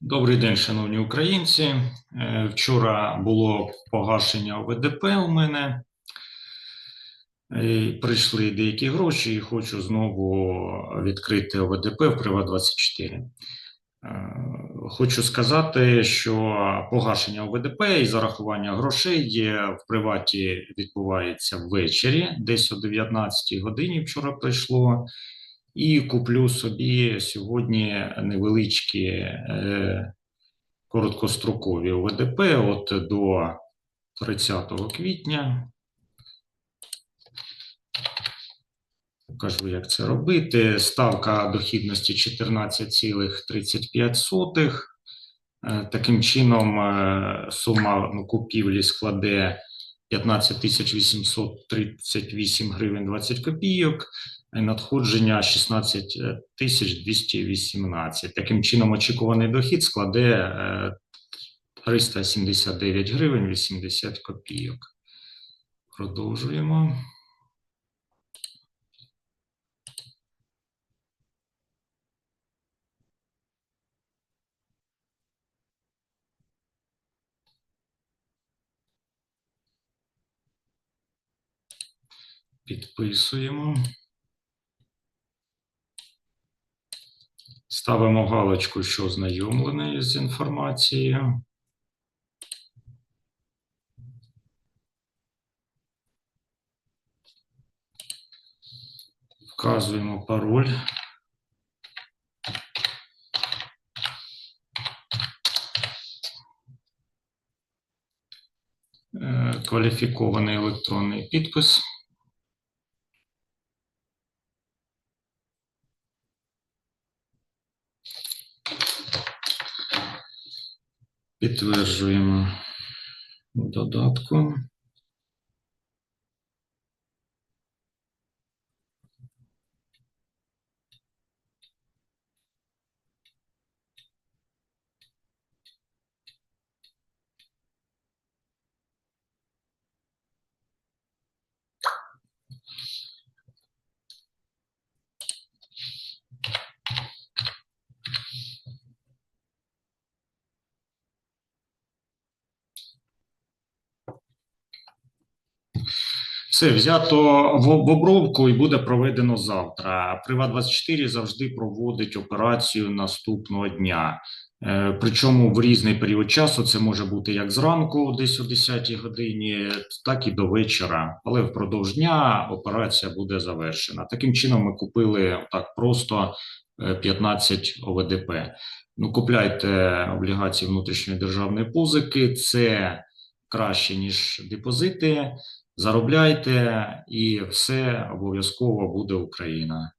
Добрий день, шановні українці. Е, Вчора було погашення ОВДП у мене. Е, Прийшли деякі гроші і хочу знову відкрити ОВДП в Приват24. Е, Хочу сказати, що погашення ОВДП і зарахування грошей є в приваті відбувається ввечері, десь о 19 годині вчора прийшло. І куплю собі сьогодні невеличкі е, короткострокові ОВДП от до 30 квітня. Покажу, як це робити. Ставка дохідності 14,35. Е, Таким чином, е, сума ну, купівлі складе 15 838 гривень 20 копійок, надходження 16 тисяч 218. Таким чином, очікуваний дохід складе е, 379 гривень 80 копійок. Продовжуємо. Підписуємо. Ставимо галочку, що ознайомлений з інформацією. Вказуємо пароль. Е, Кваліфікований електронний підпис. Підтверджуємо додатку. Все взято в обробку і буде проведено завтра. Приват 24 завжди проводить операцію наступного дня. Е, Причому в різний період часу це може бути як зранку, десь о 10 годині, так і до вечора. Але впродовж дня операція буде завершена. Таким чином, ми купили так просто е, 15 ОВДП. Ну, купляйте облігації внутрішньої державної позики. Це краще ніж депозити. Заробляйте, і все обов'язково буде Україна.